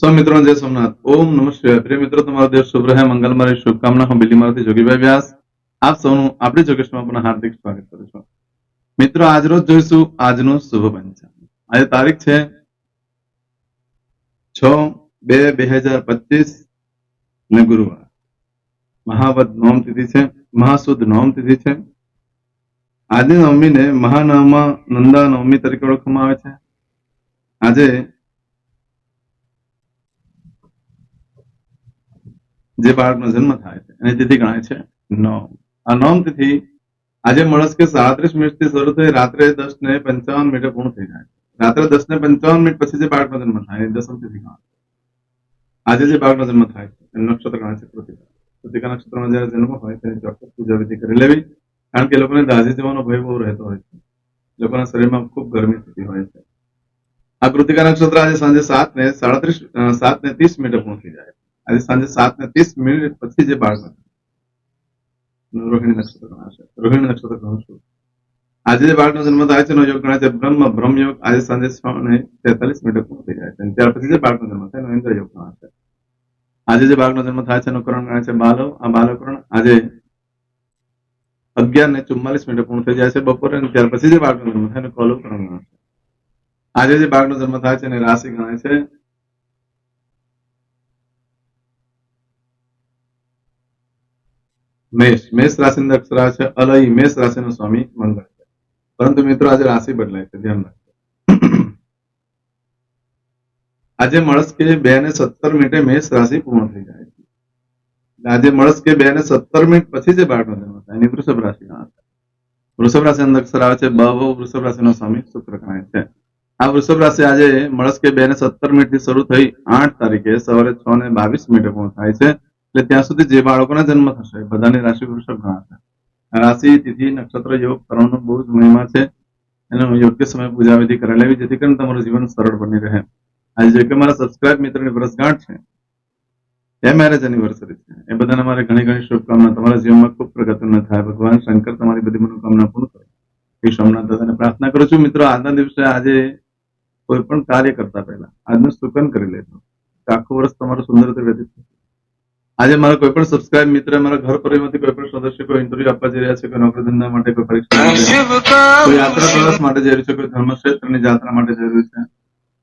સૌ મિત્રો જય સોમનાથ. ઓમ નમઃ પ્રિય મિત્રો, તમારો દિવસ શુભ રહે મંગલમારી શુભકામના હું બિલીમાંથી જોગીભાઈ વ્યાસ. આપ સૌનું આપણી જોગેશમાં પણ હાર્દિક સ્વાગત કરું છું. મિત્રો આજરોજ જોઈશું આજનું શુભ પંચાંગ. આજે તારીખ છે છ બે બે હજાર પચીસ ને ગુરુવાર. મહાવદ નોમ તિથિ છે, મહાસુદ નોમ તિથિ છે. આજની નવમીને મહાનવમા નંદા નવમી તરીકે ઓળખવામાં આવે છે. આજે જે બાળકનો જન્મ થાય છે. એની તિથિ ગણાય છે નોમ આ નોમ તિથિ આજે મળસ્કે સાડત્રીસ મિનિટથી શરૂ થઈ રાત્રે દસ ને પંચાવન મિનિટે પૂર્ણ થઈ જાય રાત્રે દસ ને પંચાવન મિનિટ પછી જે બાળકનો જન્મ થાય એ દસમ તિથિ ગણાય આજે જે બાળકનો જન્મ થાય છે, એનું નક્ષત્ર ગણાય છે કૃતિકા કૃતિકા નક્ષત્રમાં જયારે જન્મ હોય તેની ચોક્કસ પૂજા વિધિ કરી લેવી, કારણ કે લોકોને દાઝી જવાનો ભય બહુ રહેતો હોય છે. લોકોના શરીરમાં ખૂબ ગરમી થતી હોય છે. આ કૃતિકા નક્ષત્ર આજે સાંજે સાત ને સાડત્રીસ સાત ને ત્રીસ મિનિટે પૂર્ણ થઈ જાય છે. આજે સાંજે સાત ને ત્રીસ મિનિટ પછી જે બાળક રોહિણી નક્ષત્ર ગણાશે રોહિણી નક્ષત્ર ગણું છું. આજે જે બાળકનો જન્મ થાય છે એનો યોગ ગણાય છે. બ્રહ્મ બ્રહ્મ યોગ આજે સાંજે છ તેતાલીસ મિનિટ પૂર્ણ થઈ જાય છે. ત્યાર પછી જે બાળકનો જન્મ થાય એનો ઇન્દ્ર યોગ ગણાશે આજે જે બાળકનો જન્મ થાય છે એનું કરણ ગણાય છે. બાલવ આ બાલકરણ આજે અગિયાર ને ચુમ્માલીસ મિનિટે પૂર્ણ થઈ જાય છે બપોરે. ત્યાર પછી જે બાળકનો જન્મ થાય એનો કલવ કરણ ગણાશે આજે જે બાળકનો જન્મ થાય છે એને રાશિ ગણાય છે. મેષ મેષ રાશિની અક્ષરા છે અલય, મેષ રાશિનો સ્વામી મંગળ છે. પરંતુ મિત્રો આજે રાશિ બદલાય છે, ધ્યાન રાખજો. આજે મળસ કે બે ને સત્તર મિનિટે મેષ રાશિ પૂર્ણ થઈ જાય છે. આજે મળસ કે બે ને સત્તર મિનિટ પછી જે બાળકનો જન્મ થાય, એની વૃષભ રાશિ ગણાશે વૃષભ રાશિની અક્ષર આવે છે, બહુ વૃષભ રાશિનો સ્વામી શુક્ર ગણાય છે. આ વૃષભ રાશિ આજે મળસ કે બે ને સત્તર મિનિટથી શરૂ થઈ આઠ તારીખે સવારે છ ને બાવીસ મિનિટે પૂર્ણ થાય છે. એટલે ત્યાં સુધી જે બાળકોના જન્મ થશે બધાની રાશિ વૃષભ ગણાશે રાશિ, તિથિ, નક્ષત્ર, યોગ કરવાનો બહુ જ મહિમા છે. એનો યોગ્ય સમય પૂજા વિધિ કરી લેવી, જેથી કરીને તમારું જીવન સરળ બની રહે. આજે જે કે મારા સબસ્ક્રાઇબ મિત્રની વર્ષગાંઠ છે, એ મેરેજ એનિવર્સરી છે. એ બધાને મારે ઘણી ઘણી શુભકામના. તમારા જીવનમાં ખૂબ પ્રગતિ ન થાય. ભગવાન શંકર તમારી બધી મનોકામના પૂર્ણ કરે. એ સોમનાથ દાદાને પ્રાર્થના કરું છું. મિત્રો, આજના દિવસે આજે કોઈ પણ કાર્ય કરતા પહેલા આજનું સુકન કરી લેજો. આખું વર્ષ તમારું સુંદર રીતે વ્યતીત થશે. આજે મારા કોઈ પણ સબસ્ક્રાઇબ મિત્ર મારા ઘર પરિવારમાંથી કોઈ પણ સદસ્ય કોઈ ઇન્ટરવ્યુ આપવા જઈ રહ્યા છે કોઈ નોકરી ધંધા માટે કોઈ પરીક્ષા કોઈ યાત્રા પ્રવાસ માટે જઈ રહ્યું છે કોઈ ધર્મક્ષેત્રની જાત્રા માટે જઈ રહ્યું છે.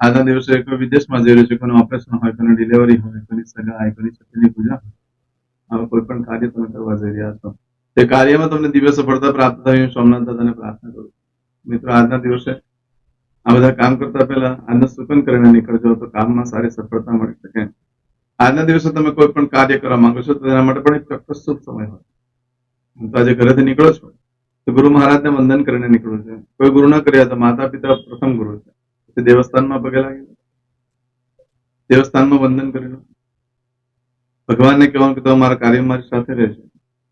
આજના દિવસે કોઈ વિદેશમાં જઈ રહ્યું છે કોઈ ઓપરેશન હોય કોઈ ડિલિવરી હોય કોઈ સગાઈ કોઈ છઠ્ઠીની પૂજા આવા કોઈ પણ કાર્ય તમે કરવા જઈ રહ્યા છો. તે કાર્યમાં તમને દિવ્ય સફળતા પ્રાપ્ત થાય હું સોમનાથ દાદાને પ્રાર્થના કરું. મિત્રો આજના દિવસે આ બધા કામ કરતા પહેલા આજના સુકન કરીને નીકળજો તો કામમાં સારી સફળતા મળી શકે. આજના દિવસે તમે કોઈ પણ કાર્ય કરવા માંગો છો તેના માટે પણ એક ચોક્કસ શુભ સમય હોય. તો આજે ઘરેથી નીકળો છો, તો ગુરુ મહારાજને વંદન કરીને નીકળવું છે. કોઈ ગુરુ ના કર્યા તો માતા પિતા પ્રથમ ગુરુ છે. તે દેવસ્થાનમાં પગે લાગી દેવસ્થાનમાં વંદન કરી ભગવાનને કહેવાનું કે તમે મારા કાર્ય મારી સાથે રહેશે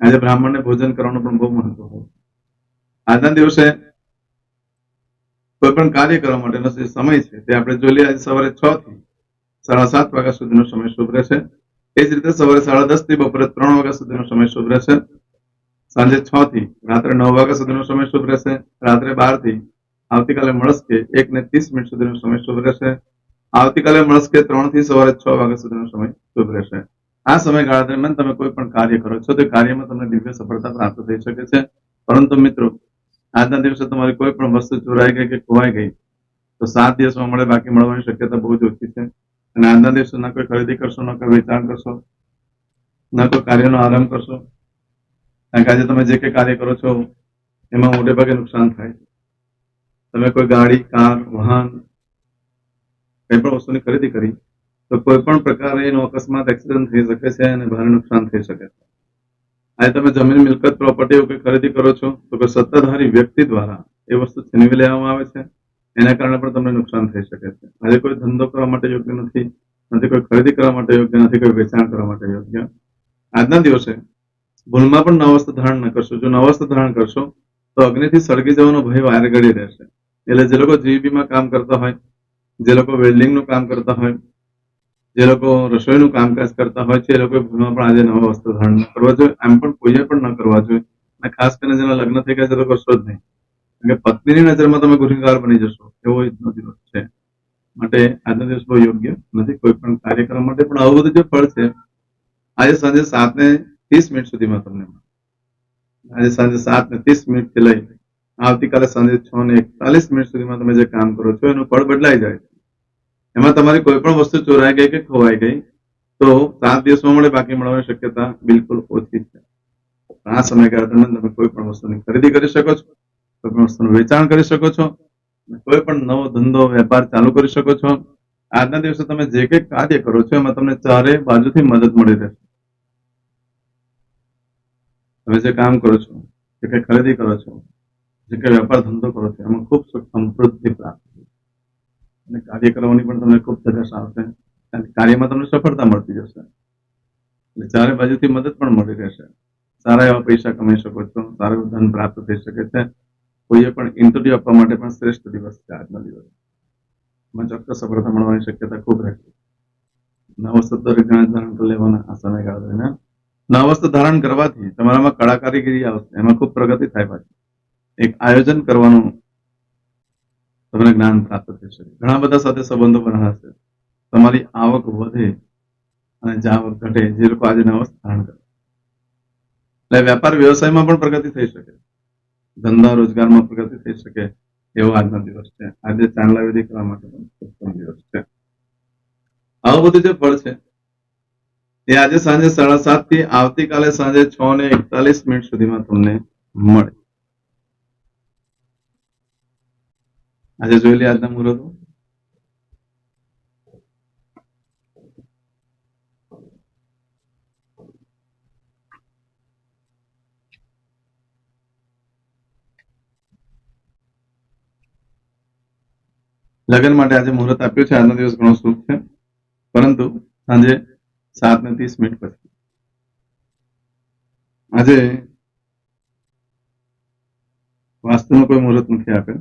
આજે બ્રાહ્મણને ભોજન કરવાનું પણ બહુ મહત્વ હોય આજના દિવસે કોઈ પણ કાર્ય કરવા માટેનો જે સમય છે, તે આપણે જોઈ લઈએ, આજે સવારે છ થી સાડા સાત વાગ્યા સુધીનો સમય શુભ રહેશે એ જ રીતે સવારે સાડા દસથી બપોરે ત્રણ વાગ્યા સુધીનો સમય શુભ રહેશે સાંજે છ થી, રાત્રે નવ વાગ્યા સુધીનો સમય શુભ રહેશે રાત્રે બારથી, આવતીકાલે મળસ્કે એક ને ત્રીસ મિનિટ સુધીનો સમય શુભ રહેશે આવતીકાલે મળસ્કે ત્રણથી સવારે છ વાગ્યા સુધીનો સમય શુભ રહેશે આ સમયગાળા દરમિયાન તમે કોઈ પણ કાર્ય કરો છો, તો કાર્યમાં તમને દિવ્ય સફળતા પ્રાપ્ત થઈ શકે છે. પરંતુ મિત્રો, આજના દિવસે તમારી કોઈ પણ વસ્તુ ચોરાઈ ગઈ કે ખોવાઈ ગઈ, તો સાત દિવસમાં મળે, બાકી મળવાની શક્યતા બહુ જ ઓછી છે. અને આજના દિવસે ના કોઈ ખરીદી કરશો, ના કોઈ વેચાણ કરશો, ના કોઈ કાર્યનો આરંભ કરશો. કારણ કે આજે તમે જે કંઈ કાર્ય કરો છો, એમાં મોટે ભાગે નુકસાન થાય છે. તમે કોઈ ગાડી, કાર, વાહન, કઈ પણ વસ્તુની ખરીદી કરી, તો કોઈ પણ પ્રકારે એનો અકસ્માત, એક્સિડન્ટ થઈ શકે છે અને ભારે નુકસાન થઈ શકે છે. આજે તમે જમીન, મિલકત, પ્રોપર્ટી એવું ખરીદી કરો છો, તો કોઈ સત્તાધારી વ્યક્તિ દ્વારા એ વસ્તુ છીનવી લેવામાં આવે છે? એના કારણે પણ તમને નુકસાન થઈ શકે છે. આજે કોઈ ધંધો કરવા માટે યોગ્ય નથી નથી કોઈ ખરીદી કરવા માટે યોગ્ય નથી, કોઈ વેચાણ કરવા માટે યોગ્ય. આજના દિવસે ભૂલમાં પણ નવ વસ્ત્ર ધારણ ન કરશો. જો નવ વસ્ત્ર ધારણ કરશો, તો અગ્નિથી સળગી જવાનો ભય વારે ઘડી રહેશે. એટલે જે લોકો જીબીમાં કામ કરતા હોય, જે લોકો વેલ્ડિંગનું કામ કરતા હોય, જે લોકો રસોઈનું કામકાજ કરતા હોય, છે એ લોકો ભૂલમાં પણ આજે નવા વસ્ત્ર ધારણ ન કરવા જોઈએ. એમ પણ કોઈએ પણ ન કરવા જોઈએ. અને ખાસ કરીને જેના લગ્ન થઈ ગયા છે તો કરશો જ નહીં. કે પત્નીની નજરમાં તમે ગુનેગાર બની જશો, એવો યુદ્ધનો દિવસ છે. માટે આજનો દિવસ બહુ યોગ્ય નથી, કોઈ પણ કાર્યક્રમ માટે પણ આવું બધું જે ફળ છે, આજે સાંજે સાત ને ત્રીસ મિનિટ સુધીમાં તમને આજે સાંજે સાત ને ત્રીસ મિનિટથી લઈ આવતીકાલે સાંજે છ ને એકતાલીસ મિનિટ સુધીમાં તમે જે કામ કરો છો, એનું ફળ બદલાઈ જાય એમાં તમારી કોઈ પણ વસ્તુ ચોરાઈ ગઈ કે ખોવાઈ ગઈ, તો સાત દિવસમાં મળે, બાકી મળવાની શક્યતા બિલકુલ ઓછી છે. આ સમયગાળા દરમિયાન તમે કોઈ પણ વસ્તુની ખરીદી કરી શકો છો. પણ વસ્તુનું વેચાણ કરી શકો છો. કોઈ પણ નવો ધંધો, વેપાર ચાલુ કરી શકો છો. આજના દિવસે તમે જે કંઈ કાર્ય કરો છો, એમાં તમને ચારે બાજુથી મદદ મળી રહેશે. તમે જે કામ કરો છો, જે કંઈ ખરીદી કરો છો, જે કંઈ વેપાર ધંધો કરો છો, એમાં ખૂબ સુખ સમૃદ્ધિ પ્રાપ્ત અને કાર્ય કરવાની પણ તમને ખૂબ ધગશ આવશે. અને કાર્યમાં તમને સફળતા મળતી જશે. એટલે ચારે બાજુથી મદદ પણ મળી રહેશે. સારા એવા પૈસા કમાઈ શકો છો. સારું ધન પ્રાપ્ત થઈ શકે છે. કોઈએ પણ ઇન્ટરવ્યુ આપવા માટે પણ શ્રેષ્ઠ દિવસ છે આજનો દિવસ. એમાં ચોક્કસ સફળતા મળવાની શક્યતા ખૂબ રહેશે નવ શબ્દ ધારણ લેવાના આ સમયગાળા દરમિયાન. નવ ધારણ કરવાથી તમારામાં કળા કારીગીરી આવશે. એમાં ખૂબ પ્રગતિ થાય પાછી. એક આયોજન કરવાનું તમને જ્ઞાન પ્રાપ્ત થઈ શકે ઘણા બધા સાથે સંબંધો બનાવશે તમારી આવક વધે અને જાવક ઘટે. જે લોકો આજે નવ ધારણ કરે. એટલે વેપાર વ્યવસાયમાં પણ પ્રગતિ થઈ શકે. ધંધા રોજગારમાં પ્રગતિ થઈ શકે એવો આજનો દિવસ છે. આજે ચાંદલા વિધિ કરવા માટે ઉત્તમ દિવસ છે. આવું બધું જે ફળ છે, એ આજે સાંજે સાડા સાતથી આવતીકાલે સાંજે છ ને એકતાલીસ મિનિટ સુધીમાં તમને મળે. આજે જોઈ લે આજના મુહૂર્તો. લગ્ન માટે આજે મુહૂર્ત આપ્યું છે. આજનો દિવસ ઘણો શુભ છે. પરંતુ સાંજે સાત ને ત્રીસ મિનિટ પછી. આજે વાસ્તુનો કોઈ મુહૂર્ત નથી આપેલ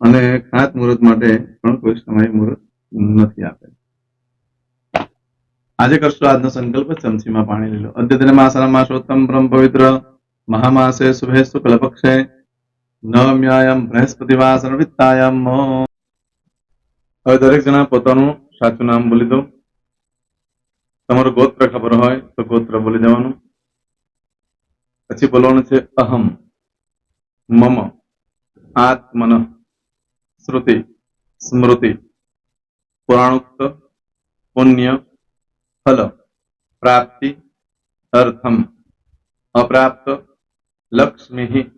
અને ખાત મુહૂર્ત માટે પણ કોઈ સમય મુહૂર્ત નથી આપેલ આજે કરશો આજનો સંકલ્પ. ચમચીમાં પાણી લઈ લો. અદ્યતન માસના માસોત્તમ બ્રહ્મ પવિત્ર મહામાસે શુભે શુક્લ પક્ષે નમ્યાયમ બૃહસ્પતિવાસન વિત્તાયમ હવે દરેક જણા પોતાનું સાચું નામ બોલી દો. તમારું ગોત્ર ખબર હોય તો ગોત્ર બોલી દેવાનું. પછી બોલવાનું છે અહમ, મમ, આત્મન, શ્રુતિ, સ્મૃતિ, પુરાણોક્ત, પુણ્ય, ફલ, પ્રાપ્તિ, અર્થમ, અપ્રાપ્ત, લક્ષ્મી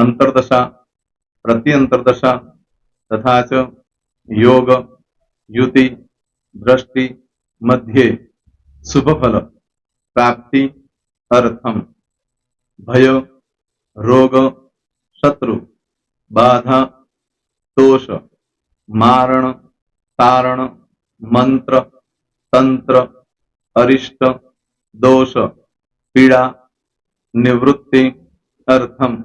अंतर्दशा, प्रत्यंतर्दशा तथा योग, युति, दृष्टि, मध्ये शुभ फल प्राप्ति, अर्थम। भय, रोग, शत्रु, बाधा, दोष, मारण, तारण, मंत्र, तंत्र, अरिष्ट, दोष, पीड़ा, निवृत्ति, अर्थम।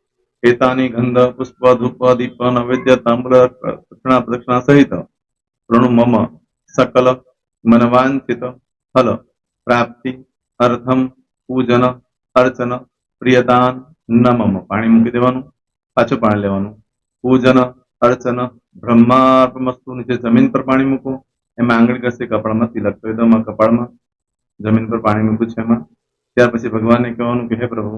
એતાની ગંધ, પુષ્પ, ધૂપ, દીપ, નૈવેદ્ય તામ્ર દક્ષિણા પ્રદક્ષિણા સહિત પ્રણુ મમ સકલ મનવાંછિત ફલ પ્રાપ્તિ અર્થમ પૂજન અર્ચન પ્રિયદાન મમ પાણી મૂકી દેવાનું, પાછું પાણી લેવાનું. પૂજન, અર્ચન બ્રહ્માર્પમસ્તુ નીચે જમીન પર પાણી મૂકો. એમાં આંગળી કરશે કપાળમાં તિલક કરી દો કપાળમાં જમીન પર પાણી મૂક્યું છે એમાં. ત્યાર પછી ભગવાનને કહેવાનું કે, હે પ્રભુ